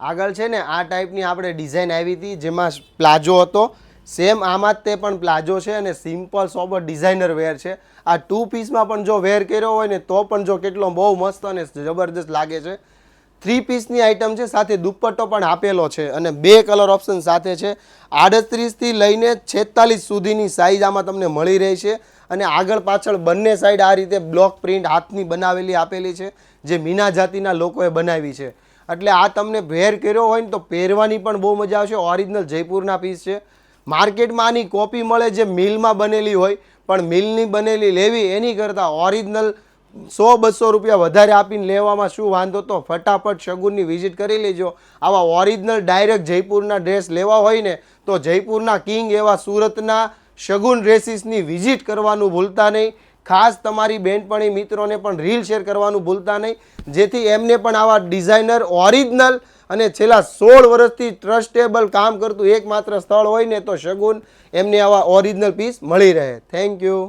આગળ છે ને આ ટાઈપની આપણે ડિઝાઇન આવી હતી, જેમાં પ્લાઝો હતો. સેમ આમાં જ તે પણ પ્લાઝો છે અને સિમ્પલ સોબર ડિઝાઇનર વેર છે. આ ટુ પીસમાં પણ જો વેર કર્યો હોય ને, તો પણ જો કેટલો બહુ મસ્ત અને જબરદસ્ત લાગે છે. થ્રી પીસની આઇટમ છે, સાથે દુપટ્ટો પણ આપેલો છે અને બે કલર ઓપ્શન સાથે છે. આડત્રીસથી લઈને છેતાલીસ સુધીની સાઇઝ આમાં તમને મળી રહી છે અને આગળ પાછળ બંને સાઈડ આ રીતે બ્લોક પ્રિન્ટ હાથની બનાવેલી આપેલી છે, જે મીના જાતિના લોકોએ બનાવી છે. એટલે આ તમને વેર કર્યો હોય ને તો પહેરવાની પણ બહુ મજા આવશે. ઓરિજિનલ જયપુરના પીસ છે. માર્કેટમાં આની કોપી મળે જે મિલમાં બનેલી હોય, પણ મિલની બનેલી લેવી એની કરતાં ઓરિજિનલ સો બસો રૂપિયા વધારે આપીને લેવામાં શું વાંધો? તો ફટાફટ શગુનની વિઝિટ કરી લેજો. આવા ઓરિજિનલ ડાયરેક્ટ જયપુરના ડ્રેસ લેવા હોય ને, તો જયપુરના કિંગ એવા સુરતના શગુન ડ્રેસીસની વિઝિટ કરવાનું ભૂલતા નહીં. ખાસ તમારી બેનપણી મિત્રોને પણ રીલ શેર કરવાનું ભૂલતા નહીં. જેથી એમને પણ આવા ડિઝાઇનર ઓરિજિનલ અને છેલ્લા સોળ વર્ષથી ટ્રસ્ટેબલ કામ કરતું એકમાત્ર સ્થળ હોય ને તો શગુન એમને આવા ઓરિજિનલ પીસ મળી રહે. Thank you.